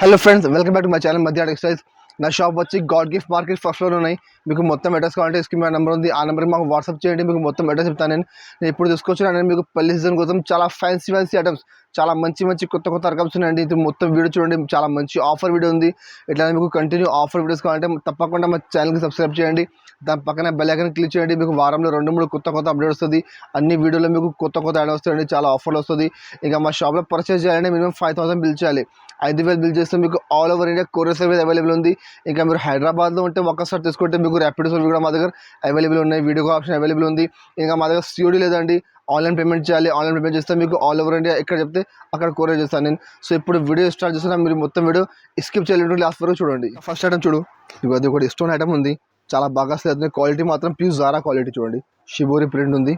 Hello friends welcome back to my channel మధ్య ఎక్సైజ్ నా షాప్ వచ్చి God gift market first floor ఉన్నాయి. మీకు మొత్తం అడ్రస్ కావాలంటే స్కీమ్ నెంబర్ ఉంది. ఆ నెంబర్ మాకు వాట్సాప్ చేయండి. మీకు మొత్తం అడ్రస్ చెప్తాను నేను. నేను ఇప్పుడు తీసుకొచ్చిన నేను మీకు పెళ్ళి సీజన్ కోసం చాలా ఫ్యాన్సీ ఫ్యాన్సీ ఐటమ్స్ చాలా మంచి మంచి కొత్త కొత్త రకమ్స్ ఉన్నాయండి ఇది మొత్తం వీడియో చూడండి. చాలా మంచి ఆఫర్ వీడియో ఉంది. ఇట్లా మీకు కంటిన్యూ ఆఫర్ వీడియోస్ కావాలంటే తప్పకుండా మా ఛానల్కి సబ్స్క్రైబ్ చేయండి. దాని పక్కన బెల్ ఐకాన్ క్లిక్ చేయండి. మీకు వారంలో రెండు మూడు కొత్త కొత్త అప్డేట్ వస్తుంది. అన్ని వీడియోలో మీకు కొత్త కొత్త యాడ్ వస్తాయండి. చాలా ఆఫర్లు వస్తుంది. ఇంకా మా షాప్లో పర్చేస్ చేయాలంటే మినిమం ఫైవ్ థౌసండ్ బిల్ చేయాలి. ఐదు వేలు బిల్ చేస్తే మీకు all over India courier service available ఉంది. ఇంకా మీరు హైదరాబాద్లో ఉంటే ఒక్కసారి తీసుకుంటే మీకు ర్యాపిడ్ సర్వీస్ కూడా మా దగ్గర అవైలబుల్ ఉన్నాయి. వీడియో ఆప్షన్ అవైలబుల్ ఉంది. ఇంకా మా దగ్గర సీడీ లేదండి. ఆన్లైన్ పేమెంట్ చేయాలి ఆన్లైన్ పేమెంట్ చేస్తే మీకు ఆల్ ఓవర్ ఇండియా ఎక్కడ చెప్తే అక్కడ కొరియర్ చేస్తాను నేను. సో ఇప్పుడు వీడియో స్టార్ట్ చేస్తున్నా మీరు మొత్తం వీడియో స్కిప్ చేయలేదు లాస్ట్ వరకు చూడండి. ఫస్ట్ ఐటమ్ చూడు. ఇక అది ఒకటి స్టోన్ ఐటమ్ ఉంది. చాలా బాగా వస్తుంది. క్వాలిటీ మాత్రం ప్యూర్ జారా క్వాలిటీ చూడండి. షిబోరి ప్రింట్ ఉంది.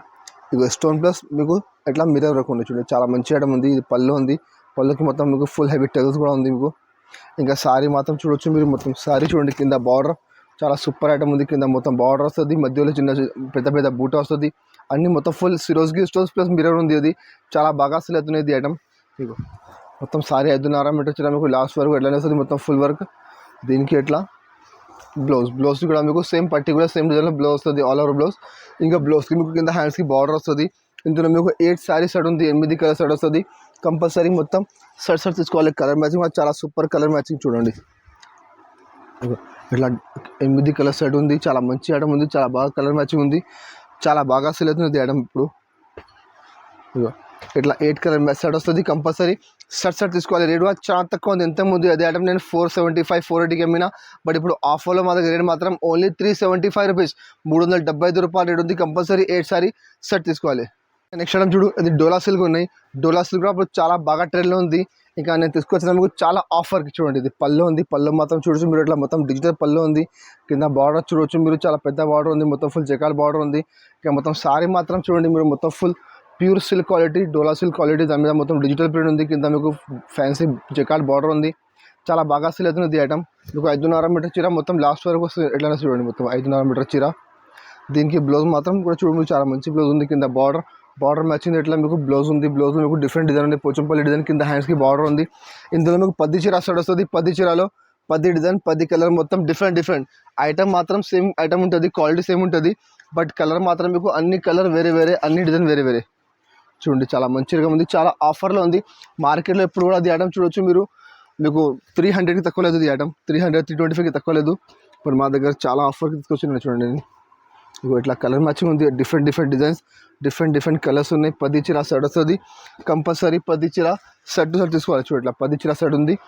ఇక స్టోన్ ప్లస్ మీకు ఎట్లా మిర్రర్ వరకు ఉంది చూడండి. చాలా మంచి ఐటమ్ ఉంది. ఇది పళ్ళు ఉంది. పళ్ళుకి మొత్తం మీకు ఫుల్ హెవీ టెల్స్ కూడా ఉంది మీకు. ఇంకా శారీ మాత్రం చూడొచ్చు మీరు మొత్తం. సారీ చూడండి కింద బార్డర్ చాలా సూపర్ ఐటమ్ ఉంది. కింద మొత్తం బార్డర్ వస్తుంది. మధ్యలో చిన్న పెద్ద పెద్ద బూట వస్తుంది. అన్ని మొత్తం ఫుల్ సిరోజ్కి స్టోన్స్ ప్లస్ మిర్రర్ ఉంది అది. చాలా బాగా అసలు అవుతుంది ఇది ఐటమ్ మీకు మొత్తం సారీ ఐదున్నర మీటర్ వచ్చిన మీకు లాస్ట్ వరకు ఎట్లా వస్తుంది మొత్తం ఫుల్ వర్క్ దీనికి ఎట్లా? బ్లౌజ్ బ్లౌజ్ కూడా మీకు సేమ్ పట్టి కూడా సేమ్ డిజైన్లో బ్లౌజ్ వస్తుంది ఆల్ ఓవర్ బ్లౌజ్ ఇంకా బ్లౌజ్కి మీకు కింద హ్యాండ్స్కి బార్డర్ వస్తుంది. ఇందులో మీకు ఎయిట్ శారీ సెట్ ఉంది ఎనిమిది కలర్ సెట్ వస్తుంది. కంపల్సరీ మొత్తం సెట్ సెట్ తీసుకోవాలి. కలర్ మ్యాచింగ్ కూడా చాలా సూపర్ కలర్ మ్యాచింగ్ చూడండి. ఇగో ఇట్లా ఎనిమిది కలర్ సెట్ ఉంది చాలా మంచి ఐటమ్ ఉంది చాలా బాగా కలర్ మ్యాచింగ్ ఉంది. చాలా బాగా సెల్ అవుతుంది ఐటమ్ ఇప్పుడు. ఇగో ఇట్లా ఎయిట్ కలర్ సెట్ వస్తుంది కంపల్సరీ సెట్ సెట్ తీసుకోవాలి. రేట్ చాలా తక్కువ ఉంది. ఎంత ముందు అదే ఐటమ్ నేను ఫోర్ సెవెంటీ ఫైవ్ ఫోర్ ఎయిటీకి అమ్మిన బట్ ఇప్పుడు ఆఫర్లో మా దగ్గర రేట్ మాత్రం only three seventy five rupees మూడు వందల డెబ్బై ఐదు రూపాయలు రేట్ ఉంది. కంపల్సరీ ఎయిట్ సారీ సెట్ తీసుకోవాలి. నెక్స్ట్ ఐటమ్ చూడు అది డోలా సిల్క్ ఉన్నాయి. డోలా సిల్క్ కూడా ఇప్పుడు చాలా బాగా ట్రెండ్లో ఉంది. ఇంకా నేను తీసుకొచ్చిన మీకు చాలా ఆఫర్కి చూడండి. ఇది పళ్ళు ఉంది. పళ్ళు మాత్రం చూడొచ్చు మీరు. ఇట్లా మొత్తం డిజిటల్ పళ్ళు ఉంది. కింద బార్డర్ చూడొచ్చు మీరు. చాలా పెద్ద బార్డర్ ఉంది. మొత్తం ఫుల్ జకాల్ బార్డర్ ఉంది. ఇంకా మొత్తం సారీ మాత్రం చూడండి మీరు. మొత్తం full pure silk quality Dola silk quality దాని మీద మొత్తం డిజిటల్ ప్రింట్ ఉంది. కింద మీకు ఫ్యాన్సీ జకాల్ బార్డర్ ఉంది. చాలా బాగా సెల్ అవుతుంది ఈ ఐటమ్ మీకు ఐదున్నర మీటర్ చీర మొత్తం లాస్ట్ వరకు వస్తుంది. ఎట్లయినా చూడండి మొత్తం ఐదున్నర మీటర్ చీర. దీనికి బ్లౌజ్ మాత్రం కూడా చూడండి. చాలా మంచి బ్లౌజ్ ఉంది. కింద బార్డర్ బార్డర్ మ్యాచింగ్ ఎట్లా మీకు బ్లౌజ్ ఉంది? బ్లౌజ్ మీకు డిఫరెంట్ డిజైన్ ఉంది. పోచంపల్లి డిజైన్ కింద హ్యాండ్స్కి బార్డర్ ఉంది. ఇందులో మీకు పది చీర అసలు వస్తుంది. పది చీరలో పది డిజైన్ పది కలర్ మొత్తం డిఫరెంట్ డిఫరెంట్ ఐటమ్ మాత్రం సేమ్ ఐటమ్ ఉంటుంది. క్వాలిటీ సేమ్ ఉంటుంది. బట్ కలర్ మాత్రం మీకు అన్ని కలర్ వేరే వేరే అన్ని డిజైన్ వేరే వేరే. చూడండి చాలా మంచిగా ఉంది. చాలా ఆఫర్లో ఉంది. మార్కెట్లో ఎప్పుడు కూడా అది ఐటమ్ చూడొచ్చు మీరు. మీకు త్రీ హండ్రెడ్కి తక్కువ లేదు ఈ item three hundred three twenty ఫైవ్కి తక్కువ లేదు. ఇప్పుడు మా దగ్గర చాలా ఆఫర్కి తీసుకొచ్చిన చూడండి. నేను ఇగో ఇట్లా కలర్ మ్యాచింగ్ ఉంది. Different different designs different different colours ఉన్నాయి. పది చీర సెట్ వస్తుంది. కంపల్సరీ పది చీర సెట్ సెట్ తీసుకోవాలి. చూడు ఇట్లా పది చీర సెట్ ఉంది.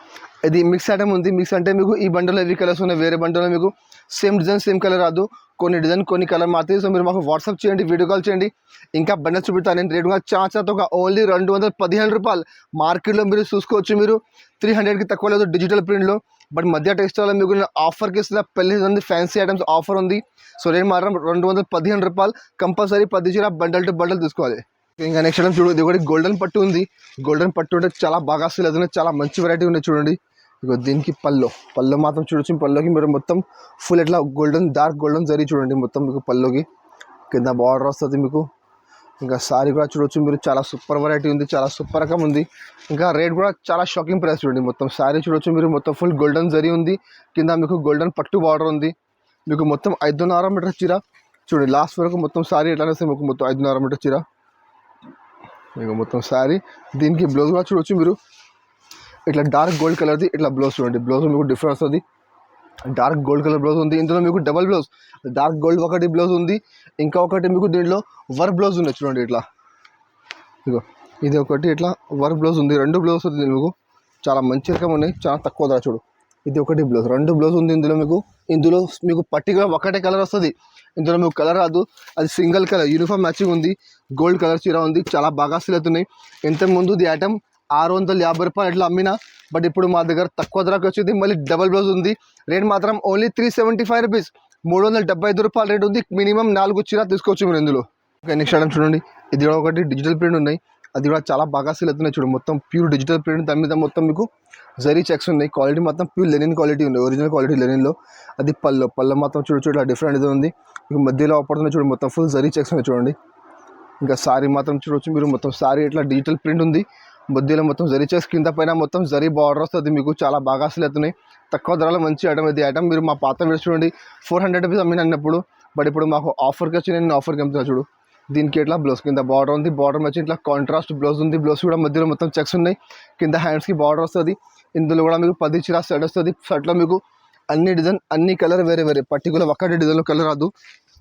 ఇది మిక్స్ ఐటమ్ ఉంది. మిక్స్ అంటే మీకు ఈ బండలో ఎవి కలర్స్ ఉన్నాయి? వేరే బండలో మీకు సేమ్ డిజైన్ సేమ్ కలర్ రాదు. కొన్ని డిజైన్ కొన్ని కలర్ మారుతాయి. సో మీరు మాకు వాట్సాప్ చేయండి వీడియో కాల్ చేయండి. ఇంకా బండల్ చూపిస్తాను నేను రేట్ కూడా చాచాతో ఒక ఓన్లీ రెండు వందల పదిహేను రూపాయలు. మార్కెట్లో మీరు చూసుకోవచ్చు మీరు. త్రీ హండ్రెడ్కి తక్కువ లేదు. డిజిటల్ ప్రింట్లో బట్ మధ్య టెక్స్టైల్లో మీకు నేను ఆఫర్కి ఇస్తున్న పెళ్ళి ఉంది ఫ్యాన్సీ ఐటమ్స్ ఆఫర్ ఉంది. సో నేను మాత్రం రెండు వందల పదిహేను రూపాయలు కంపల్సరీ పది చీర బండల్ టు బండల్ తీసుకోవాలి. ఇంకా నెక్స్ట్ ఐటమ్ చూడు ఇది కూడా గోల్డెన్ పట్టు ఉంది. గోల్డెన్ పట్టు అంటే చాలా బాగా అసలు అది చాలా మంచి వెరైటీ ఉన్నాయి చూడండి. ఇక దీనికి పళ్ళు. పళ్ళు మాత్రం చూడొచ్చు. పళ్ళుకి మీరు మొత్తం ఫుల్ ఎట్లా గోల్డెన్ డార్క్ గోల్డెన్ జరీ చూడండి మొత్తం మీకు పళ్ళుకి. కింద బార్డర్ వస్తుంది మీకు. ఇంకా సారీ కూడా చూడొచ్చు. మీరు చాలా సూపర్ వెరైటీ ఉంది చాలా సూపర్ రకం ఉంది. ఇంకా రేట్ కూడా చాలా షాకింగ్ ప్రైస్ చూడండి. మొత్తం సారీ చూడొచ్చు. మీరు మొత్తం ఫుల్ గోల్డెన్ జరీ ఉంది. కింద మీకు గోల్డెన్ పట్టు బార్డర్ ఉంది. మీకు మొత్తం ఐదున్నర మీటర్ చీర. చూడండి లాస్ట్ వరకు మొత్తం సారీ ఎట్లా వస్తుంది మీకు మొత్తం ఐదున్నర మీటర్ చీర. మీకు మొత్తం సారీ. దీనికి బ్లౌజ్ కూడా చూడొచ్చు మీరు. ఇట్లా డార్క్ గోల్డ్ కలర్ది ఇట్లా బ్లౌజ్ చూడండి. బ్లౌజ్ మీకు డిఫరెన్స్ వస్తుంది డార్క్ గోల్డ్ కలర్ బ్లౌజ్ ఉంది. ఇందులో మీకు డబల్ బ్లౌజ్ డార్క్ గోల్డ్ ఒకటి బ్లౌజ్ ఉంది. ఇంకా ఒకటి మీకు దీంట్లో వర్క్ బ్లౌజ్ ఉంది చూడండి ఇట్లా. ఇదిగో ఇది ఒకటి ఇట్లా వర్క్ బ్లౌజ్ ఉంది. రెండు బ్లౌజ్ ఉంది మీకు. చాలా మంచి రకం ఉన్నాయి చాలా తక్కువ ధర చూడు. ఇది ఒకటి బ్లౌజ్ రెండు బ్లౌజ్ ఉంది ఇందులో మీకు. ఇందులో మీకు పర్టికులర్ ఒకటే కలర్ వస్తుంది. ఇందులో మీకు కలర్ రాదు. అది సింగిల్ కలర్ యూనిఫామ్ మ్యాచింగ్ ఉంది. గోల్డ్ కలర్ చీర ఉంది. చాలా బాగా సేల్ అవుతున్నాయి ఇంతకుముందు ముందు ఐటమ్ ఆరు వందల యాభై రూపాయలు ఎట్లా అమ్మినా బట్ ఇప్పుడు మా దగ్గర తక్కువ ధరకు వచ్చింది మళ్ళీ డబల్ బ్లౌజ్ ఉంది. రేట్ మాత్రం only three seventy five rupees. మూడు వందల డెబ్బై ఐదు రూపాయల రేట్ ఉంది. మినిమం నాలుగు చీర తీసుకోవచ్చు మీరు ఇందులో. ఓకే నెక్స్ట్ ఐటమ్ చూడండి. ఇది కూడా ఒకటి డిజిటల్ ప్రింట్ ఉన్నాయి. అది కూడా చాలా బాగా సేల్ అవుతున్నాయి చూడు. మొత్తం ప్యూర్ డిజిటల్ ప్రింట్ దాని మీద మొత్తం మీకు జరీ చెక్స్ ఉన్నాయి. క్వాలిటీ మొత్తం ప్యూర్ లెనిన్ క్వాలిటీ ఉంది. ఒరిజినల్ క్వాలిటీ లెనిన్లో అది పళ్ళు పళ్ళు మాత్రం చూడు చూడ డిఫరెంట్ ఇది ఉంది. మీకు మధ్యలో పడుతుంది చూడు మొత్తం ఫుల్ జరీ చెక్స్ ఉన్నాయి చూడండి. ఇంకా సారీ మాత్రం చూడొచ్చు మీరు. మొత్తం సారీ ఇట్లా డిజిటల్ ప్రింట్ ఉంది. బొద్దులో మొత్తం జరీ చెక్స్ కింద పైన మొత్తం జరీ బార్డర్ వస్తుంది. మీకు చాలా బాగా అసలు అవుతున్నాయి. తక్కువ ధరలో మంచి ఐటమ్ ఇది. ఐటమ్ మీరు మా పాత వీడియోస్ చూడండి. ఫోర్ హండ్రెడ్ రూపీస్ అమ్మిన అన్నప్పుడు బట్ ఇప్పుడు మాకు ఆఫర్కి వచ్చి నేను ఆఫర్కి అమ్ముతున్నా చూడు. దీనికి ఇట్లా బ్లౌజ్ కింద బార్డర్ ఉంది. బార్డర్ వచ్చి ఇట్లా కాంట్రాస్ట్ బ్లౌజ్ ఉంది. బ్లౌజ్ కూడా మధ్యలో మొత్తం చెక్స్ ఉన్నాయి. కింద హ్యాండ్స్కి బార్డర్ వస్తుంది. ఇందులో కూడా మీకు పది చిరా సెట్ వస్తుంది. షర్ట్లో మీకు అన్ని డిజైన్ అన్ని కలర్ వేరే వేరే. పర్టికులర్ ఒక్కటే డిజైన్లో కలర్ రాదు.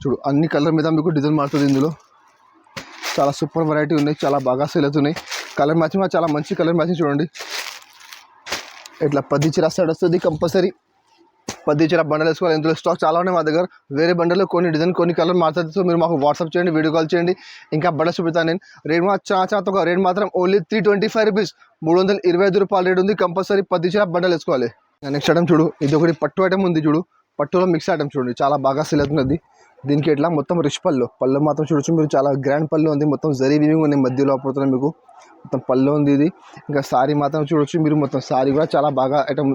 చూడు అన్ని కలర్ మీద మీకు డిజైన్ మారుతుంది ఇందులో. చాలా సూపర్ వెరైటీ ఉన్నాయి. చాలా బాగా సేల్ అవుతున్నాయి. కలర్ మ్యాచింగ్ చాలా మంచి కలర్ మ్యాచింగ్ చూడండి. ఇట్లా పది చీర సైడ్ వస్తుంది కంపల్సరీ పది చీర బండలు వేసుకోవాలి. ఇందులో స్టాక్ చాలా ఉన్నాయి మా దగ్గర. వేరే బండలు కొన్ని డిజైన్ కొన్ని కలర్ మారుతుంది సో మీరు మాకు వాట్సాప్ చేయండి వీడియో కాల్ చేయండి. ఇంకా బండలు చూపుతాను నేను. రేట్ మా చాలా రేట్ మాత్రం only three twenty five rupees మూడు వందల ఇరవై ఐదు రూపాయల రేట్ ఉంది. కంపల్సరీ పది చీర బండలు వేసుకోవాలి. నెక్స్ట్ ఐటమ్ చూడు. ఇది ఒకటి పట్టు ఐటమ్ ఉంది చూడు. పట్టులో మిక్స్ ఐటమ్ చూడండి. చాలా బాగా సేల్ అవుతున్నది. దీనికి ఎట్లా? మొత్తం రిచ్ పళ్ళు. పళ్ళు మాత్రం చూడొచ్చు. మీరు చాలా గ్రాండ్ పళ్ళు ఉంది. మొత్తం జరీ వీవింగ్ ఉంది మధ్యలో పడుతున్నాయి మీకు. మొత్తం పళ్ళు ఉంది ఇది. ఇంకా సారీ మాత్రం చూడొచ్చు. మీరు మొత్తం సారీ కూడా చాలా బాగా ఐటమ్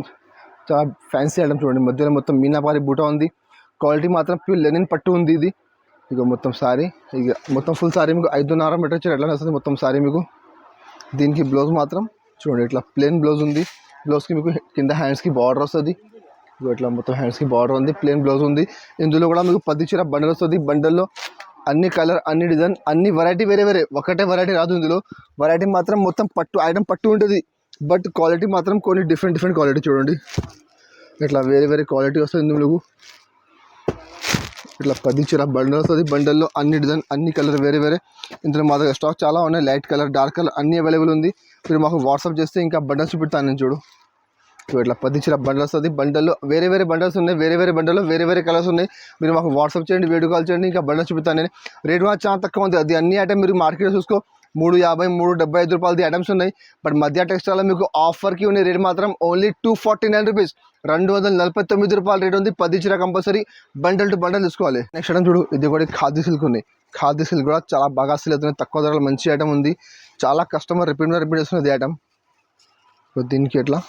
చాలా ఫ్యాన్సీ ఐటమ్ చూడండి. మధ్యలో మొత్తం మీనాపారి బూట ఉంది. క్వాలిటీ మాత్రం ప్యూర్ లెనిన్ పట్టు ఉంది ఇది. ఇక మొత్తం సారీ ఇక మొత్తం ఫుల్ సారీ మీకు ఐదున్నర మీటర్ వచ్చి ఎట్లా వస్తుంది మొత్తం సారీ మీకు. దీనికి బ్లౌజ్ మాత్రం చూడండి ఇట్లా ప్లెయిన్ బ్లౌజ్ ఉంది. బ్లౌజ్కి మీకు కింద హ్యాండ్స్కి బార్డర్ వస్తుంది. ఇట్లా మొత్తం హ్యాండ్స్కి బార్డర్ ఉంది ప్లెయిన్ బ్లౌజ్ ఉంది. ఇందులో కూడా మీకు పది చీర బండల్ వస్తుంది. బండల్లో అన్ని కలర్ అన్ని డిజైన్ అన్ని వెరైటీ వేరే వేరే. ఒకటే వెరైటీ రాదు ఇందులో. వెరైటీ మాత్రం మొత్తం పట్టు ఐటమ్ పట్టు ఉంటుంది. బట్ క్వాలిటీ మాత్రం కొన్ని డిఫరెంట్ డిఫరెంట్ క్వాలిటీ చూడండి. ఇట్లా వేరే వేరే క్వాలిటీ వస్తుంది ఇందులో. మీకు ఇట్లా పది చీర బండల్ వస్తుంది. బండల్లో అన్ని డిజైన్ అన్ని కలర్ వేరే వేరే. ఇందులో మా దగ్గర స్టాక్ చాలా ఉన్నాయి. లైట్ కలర్ డార్క్ కలర్ అన్ని అవైలబుల్ ఉంది. మీరు మాకు వాట్సాప్ చేస్తే ఇంకా బండల్స్ చూపిస్తాను నేను చూడు. సో ఇట్లా పది చీర బండల్స్ వస్తుంది. బండల్లో వేరే వేరే బండల్స్ ఉన్నాయి. వేరే వేరే బండల్లో వేరే వేరే కలర్స్ ఉన్నాయి. మీరు మాకు వాట్సాప్ చేయండి వీడియో కాల్ చేయండి ఇంకా బండలు చూపిస్తాను నేను. రేట్ మాత్రం చాలా తక్కువ ఉంది. అది అన్ని ఐటమ్ మీరు మార్కెట్లో చూసుకో. మూడు యాభై మూడు డెబ్బై ఐదు రూపాయలది ఐటమ్స్ ఉన్నాయి. బట్ మధ్య టెక్స్టైల్లో మీకు ఆఫర్కి ఉన్న రేట్ మాత్రం only two forty nine rupees. రెండు వందల నలభై తొమ్మిది రూపాయల రేట్ ఉంది. పది చీర కంపల్సరీ బండల్ టు బండల్ తీసుకోవాలి. నెక్స్ట్ ఐటమ్ చూడు. ఇది కూడా ఖాదీ సిల్క్ ఉన్నాయి ఖాదీ సిల్క్ కూడా చాలా బాగా సిల్ అవుతుంది తక్కువ ధరలో మంచి ఐటమ్ ఉంది. చాలా కస్టమర్ రిపీట్ రిపీట్ చేస్తున్నది ఐటమ్. దీనికి ఎట్లా?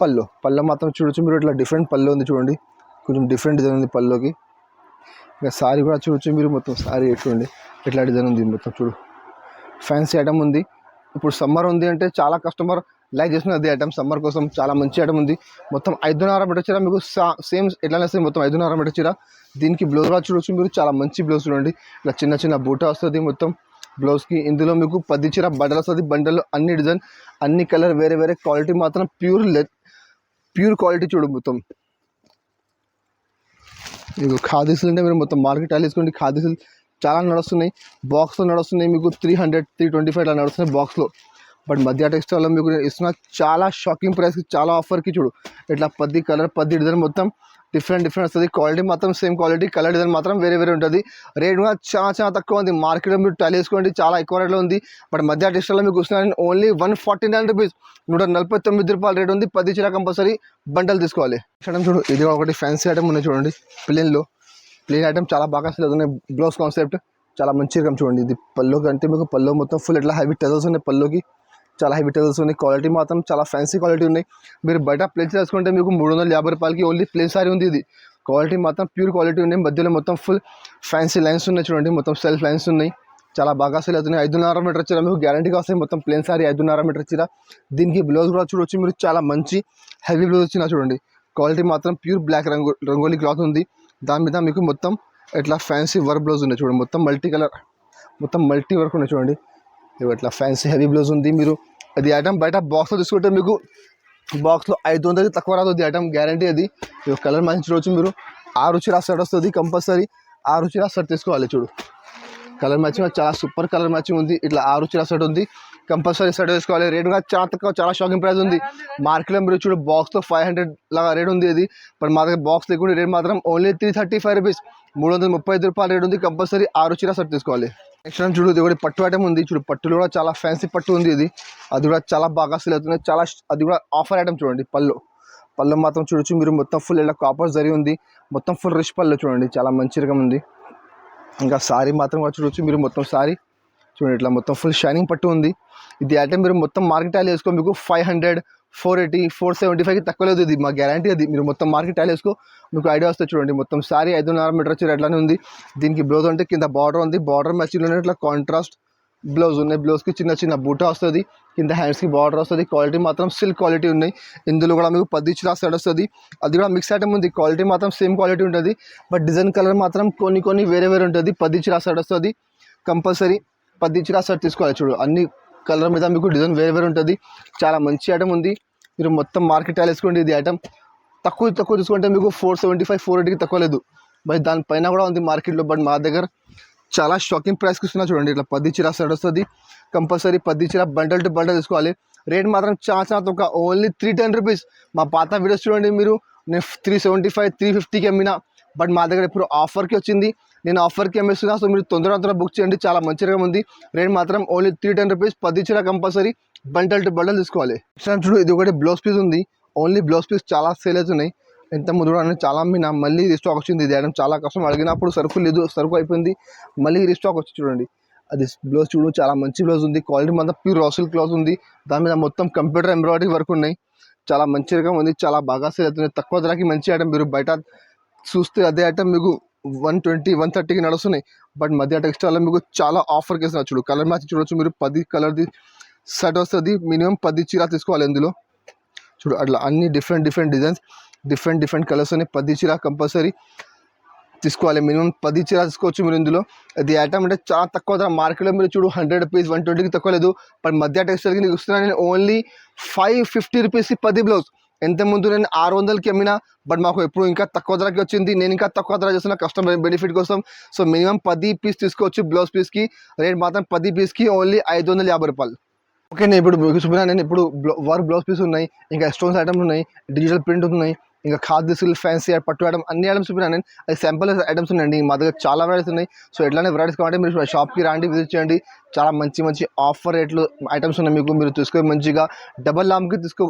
పళ్ళు. పళ్ళు మాత్రం చూడొచ్చు. మీరు ఇట్లా డిఫరెంట్ పళ్ళు ఉంది చూడండి. కొంచెం డిఫరెంట్ డిజైన్ ఉంది పళ్ళుకి. ఇంకా సారీ కూడా చూడొచ్చు మీరు మొత్తం. సారీ చూడండి. ఇట్లా డిజైన్ ఉంది మొత్తం చూడు. ఫ్యాన్సీ ఐటమ్ ఉంది. ఇప్పుడు సమ్మర్ ఉంది అంటే చాలా కస్టమర్ లైక్ చేస్తున్న అదే ఐటమ్ సమ్మర్ కోసం. చాలా మంచి ఐటమ్ ఉంది. మొత్తం ఐదున్నర మీటర్ చీర మీకు సేమ్ ఎట్లా సేమ్ మొత్తం ఐదున్నర మీటర్ చీర. దీనికి బ్లౌజ్ కూడా చూడొచ్చు మీరు. చాలా మంచి బ్లౌజ్ చూడండి. ఇట్లా చిన్న చిన్న బూట వస్తుంది మొత్తం. బ్లౌజ్కి. ఇందులో మీకు పది చీర బండల్ వస్తుంది. బండల్లో అన్ని డిజైన్ అన్ని కలర్ వేరే వేరే క్వాలిటీ మాత్రం ప్యూర్ లె ప్యూర్ క్వాలిటీ చూడు మొత్తం. మీకు ఖాదీసులు అంటే మీరు మొత్తం మార్కెట్ వేసుకోండి. ఖాదీసులు చాలా నడుస్తున్నాయి. బాక్స్లో నడుస్తున్నాయి మీకు three hundred three twenty five అలా నడుస్తున్నాయి బాక్స్లో. బట్ మధ్య టెక్స్టైల్లో మీకు నేను ఇస్తున్న చాలా షాకింగ్ ప్రైస్కి చాలా ఆఫర్కి చూడు. ఇట్లా పది కలర్ పది డిజైన్ మొత్తం డిఫరెంట్ డిఫరెంట్ వస్తుంది. క్వాలిటీ మాత్రం సేమ్ క్వాలిటీ కలర్ డిజైన్ మాత్రం వేరే వేరే ఉంటుంది. రేట్ కూడా చాలా చాలా తక్కువ ఉంది. మార్కెట్లో మీరు టైల్ వేసుకోండి చాలా ఎక్కువ రేట్లో ఉంది. బట్ మధ్య టెక్స్టైల్లో మీకు వస్తున్నాను only one forty nine rupees నూట నలభై తొమ్మిది రూపాయల రేట్ ఉంది. పది చీర కంపల్సరీ బండలు తీసుకోవాలి. ఐటమ్ చూడు. ఇది ఒకటి ఫ్యాన్సీ ఐటమ్ ఉన్నాయి చూడండి. ప్లేన్లో ప్లేన్ ఐటమ్ చాలా బాగా అసలు ఉన్నాయి బ్లౌజ్ కాన్సెప్ట్ చాలా మంచి రకం చూడండి ఇది పల్లో కంటే మీకు పల్లో మొత్తం ఫుల్ ఎట్లా? హెవీ టెజల్స్ ఉన్నాయి పల్లోకి చాలా హెవీ టెజల్స్ ఉన్నాయి. క్వాలిటీ మాత్రం చాలా ఫ్యాన్సీ క్వాలిటీ ఉన్నాయి. మీరు బయట ప్లేస్ చేసుకుంటే మీకు మూడు వందల యాభై రూపాయలకి ఓన్లీ ప్లేస్ సారీ ఉంది ఇది. క్వాలిటీ మాత్రం ప్యూర్ క్వాలిటీ ఉన్నాయి. మధ్యలో మొత్తం ఫుల్ ఫ్యాన్సీ లైన్స్ ఉన్నాయి చూడండి. మొత్తం సెల్ఫ్ లైన్స్ ఉన్నాయి. చాలా బాగా సేల్ అవుతున్నాయి. ఐదున్నర మీటర్ చీర మీకు గ్యారంటీగా వస్తాయి. మొత్తం ప్లేన్ సారీ ఐదున్నర మీటర్ చీర. దీనికి బ్లౌజ్ కూడా చూడొచ్చు. మీరు చాలా మంచి హెవీ బ్లౌజ్ వచ్చినా చూడండి. క్వాలిటీ మాత్రం ప్యూర్ బ్లాక్ రంగు రంగోలీ క్లాత్ ఉంది. దాని మీద మీకు మొత్తం ఇట్లా ఫ్యాన్సీ వర్క్ బ్లౌజ్ ఉన్నాయి చూడండి. మొత్తం మల్టీ కలర్ మొత్తం మల్టీ వర్క్ ఉన్నాయి చూడండి. ఇట్లా ఫ్యాన్సీ హెవీ బ్లౌజ్ ఉంది. మీరు అది ఐటమ్ బయట బాక్స్లో తీసుకుంటే మీకు బాక్స్లో ఐదు వందలకి తక్కువ రాదు అది ఐటమ్ గ్యారంటీ అది. కలర్ మంచి రోజు మీరు. ఆ రుచి రాస్తాడు వస్తుంది కంపల్సరీ ఆ రుచి రాస్తాడు తీసుకోవాలి చూడు. కలర్ మ్యాచింగ్ చాలా సూపర్ కలర్ మ్యాచింగ్ ఉంది. ఇట్లా ఆ రుచి రాస్తాడు ఉంది. కంపల్సరీ సెట్ వేసుకోవాలి రేట్ కూడా చాలా తక్కువ చాలా షాకింగ్ ప్రైస్ ఉంది. మార్కెట్లో మీరు చూడు బాక్స్లో ఫైవ్ హండ్రెడ్ లాగా రేట్ ఉంది ఇది బట్ మా దగ్గర బాక్స్ లేకుండా రేట్ మాత్రం only three thirty five rupees మూడు వందల ముప్పై ఐదు రూపాయల రేట్ ఉంది. కంపల్సరీ ఆ రుచి సెట్ తీసుకోవాలి. నెక్స్ట్ టైం చూడు ఇది కూడా పట్టు ఐటమ్ ఉంది. చూడు పట్టులో కూడా చాలా ఫ్యాన్సీ పట్టు ఉంది ఇది. అది కూడా చాలా బాగా సెల్ అవుతుంది చాలా అది కూడా ఆఫర్ ఐటమ్ చూడండి పళ్ళు. పళ్ళు మాత్రం చూడొచ్చు. మీరు మొత్తం ఫుల్ ఇలా కాపర్ జరి ఉంది. మొత్తం ఫుల్ రిచ్ పళ్ళు చూడండి చాలా మంచి రకం ఉంది. ఇంకా సారీ మాత్రం కూడా చూడొచ్చు. మీరు మొత్తం సారీ చూడండి ఇట్లా మొత్తం ఫుల్ షైనింగ్ పట్టు ఉంది. ఇది ఐటమ్ మీరు మొత్తం మార్కెట్ వేసుకో మీకు five hundred four eighty four seventy ఫైవ్కి తక్కువ లేదు ఇది. మా గ్యారంటీ అది. మీరు మొత్తం మార్కెట్ టైల్ వేసుకో. మీకు ఐడియా వస్తే చూడండి. మొత్తం సారీ ఐదున్నర మీటర్ వచ్చి అట్లానే ఉంది. దీనికి బ్లౌజ్ అంటే కింద బార్డర్ ఉంది. బార్డర్ మ్యాచింగ్లోనే ఇట్లా కాంట్రాస్ట్ బ్లౌజ్ ఉన్నాయి. బ్లౌజ్కి చిన్న చిన్న బూటా వస్తుంది. కింద హ్యాండ్స్కి బార్డర్ వస్తుంది. క్వాలిటీ మాత్రం సిల్క్ క్వాలిటీ ఉన్నాయి. ఇందులో కూడా మీకు పది ఇచ్చిన సైడ్ వస్తుంది. అది కూడా మిక్స్ ఐటమ్ ఉంది. క్వాలిటీ మాత్రం సేమ్ క్వాలిటీ ఉంటుంది. బట్ డిజైన్ కలర్ మాత్రం కొన్ని కొన్ని వేరే వేరే ఉంటుంది. పది ఇచ్చిన సైడ్ వస్తుంది. కంపల్సరీ పది ఇచ్చిన సైడ్ తీసుకోవాలి. చూడు. అన్ని కలర్ మీద మీకు డిజైన్ వేరే వేరే ఉంటుంది. చాలా మంచి ఐటమ్ ఉంది. మీరు మొత్తం మార్కెట్ వేసుకోండి ఇది ఐటమ్ తక్కువ తక్కువ తీసుకుంటే మీకు ఫోర్ సెవెంటీ ఫైవ్ ఫోర్ ఎయిటీకి తక్కువ లేదు. బట్ దానిపైన కూడా ఉంది మార్కెట్లో బట్ మా దగ్గర చాలా షాకింగ్ ప్రైస్కి ఇస్తున్నా చూడండి. ఇట్లా పది చీర సెట్ వస్తుంది. కంపల్సరీ పది చీర బండల్ టు బండల్ తీసుకోవాలి. రేట్ మాత్రం చాలా చాలా తక్కువ. ఓన్లీ త్రీ టెన్ రూపీస్ మా పాత వీడియోస్ చూడండి మీరు. నేను త్రీ సెవెంటీ ఫైవ్ త్రీ ఫిఫ్టీకి అమ్మినా బట్ మా దగ్గర ఇప్పుడు ఆఫర్కి వచ్చింది. నేను ఆఫర్కి అమ్మేస్తున్నా సో మీరు తొందర తొందర బుక్ చేయండి. చాలా మంచిగా ఉంది. రేట్ మాత్రం ఓన్లీ త్రీ టెన్ రూపీస్ పది చీర కంపల్సరీ బండల్ టు బండల్ తీసుకోవాలి. చూడు ఇది ఒకటి బ్లౌజ్ పీస్ ఉంది. ఓన్లీ బ్లౌజ్ పీస్ చాలా సేల్ అవుతున్నాయి ఎంత ముందు కూడా చాలా నా మళ్ళీ రీస్టాక్ వచ్చింది. ఇది ఐటమ్ చాలా కష్టం. అడిగినప్పుడు సరుకు లేదు సరుకు అయిపోయింది. మళ్ళీ రీస్టాక్ వచ్చి చూడండి. అది బ్లౌజ్ చూడు చాలా మంచి బ్లౌజ్ ఉంది. క్వాలిటీ మొత్తం ప్యూర్ రాసిల్ క్లాత్ ఉంది. దాని మీద మొత్తం కంప్యూటర్ ఎంబ్రాయిడరీ వర్క్ ఉన్నాయి. చాలా మంచి రకం ఉంది. చాలా బాగా సేల్ అవుతుంది తక్కువ ధరకి మంచి ఐటమ్ మీరు బయట చూస్తే అదే ఐటమ్ మీకు వన్ ట్వంటీ వన్ థర్టీకి నడుస్తున్నాయి. బట్ మధ్య టెక్స్టైల్లో మీకు చాలా ఆఫర్ కేసిన చూడు కలర్ మ్యాచ్ చూడొచ్చు మీరు. పది కలర్ది సెట్ వస్తుంది. మినిమం పది చీర తీసుకోవాలి ఇందులో. చూడు అట్లా అన్ని different different designs different different colours ఉన్నాయి. పది చీర కంపల్సరీ తీసుకోవాలి. మినిమం పది చీర తీసుకోవచ్చు మీరు ఇందులో. అది ఐటమ్ అంటే చాలా తక్కువ ధర. మార్కెట్లో మీరు చూడు హండ్రెడ్ రూపీస్ వన్ ట్వంటీకి తక్కువ లేదు. బట్ మధ్య టెక్స్టైల్కి నీకు ఇస్తున్నాను నేను ఓన్లీ ఫైవ్ ఫిఫ్టీ రూపీస్కి పది బ్లౌజ్ ఎంత ముందు నేను ఆరు వందలకి అమ్మినా బట్ మాకు ఎప్పుడు ఇంకా తక్కువ ధరకి వచ్చింది. నేను ఇంకా తక్కువ ధర చేస్తున్న కస్టమర్ బెనిఫిట్ కోసం. సో మినిమం పది పీస్ తీసుకోవచ్చు బ్లౌజ్ పీస్కి రేట్ మాత్రం పది పీస్కి ఓన్లీ ఐదు వందల యాభై రూపాయలు. ఓకే నేను ఇప్పుడు మీకు చూపినా నేను ఇప్పుడు వర్క్ బ్లౌజ్ పీస్ ఉన్నాయి ఇంకా స్టోన్స్ ఐటమ్స్ ఉన్నాయి డిజిటల్ ప్రింట్ ఉన్నాయి ఇంకా ఖాదీ సిల్క్ ఫ్యాన్సీ పట్టు ఐటమ్ అన్ని ఐటమ్స్ చూపినా నేను. అది సింపుల్ ఐటమ్స్ ఉన్నాయండి మా దగ్గర చాలా వెరైటీస్ ఉన్నాయి. సో ఎట్లానే వెరైటీస్ కావాలంటే మీరు షాప్కి రాండి విజిట్ చేయండి. చాలా మంచి మంచి ఆఫర్ రేట్లు ఐటమ్స్ ఉన్నాయి. మీకు మీరు తీసుకొని మంచిగా డబల్ లామ్కి తీసుకో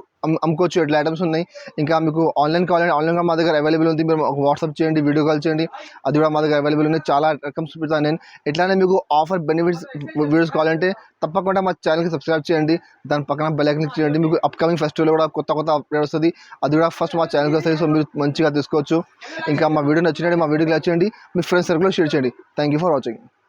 అమ్ముకోవచ్చు. ఎట్లా ఐటమ్స్ ఉన్నాయి. ఇంకా మీకు ఆన్లైన్ కావాలంటే ఆన్లైన్ కూడా మా దగ్గర అవైలబుల్ ఉంది. మీరు వాట్సాప్ చేయండి వీడియో కాల్ చేయండి. అది కూడా మా దగ్గర అవైలబుల్ ఉంది చాలా రకమ్స్ పెడతాను నేను ఎట్లానే మీకు ఆఫర్ బెనిఫిట్స్ వీడియోస్ కావాలంటే తప్పకుండా మా ఛానల్కి సబ్స్క్రైబ్ చేయండి. దాని పక్కన బెల్ చేయండి. మీకు అప్కమింగ్ ఫెస్టివల్ కూడా కొత్త కొత్త అప్డేట్ వస్తుంది. అది కూడా ఫస్ట్ మా ఛానల్కి వస్తుంది. సో మీరు మంచిగా తీసుకోవచ్చు. ఇంకా మా వీడియో నచ్చినట్టు మా వీడియోకి నచ్చండి మీ ఫ్రెండ్స్ సర్కిల్లో షేర్ చేయండి. Thank you for watching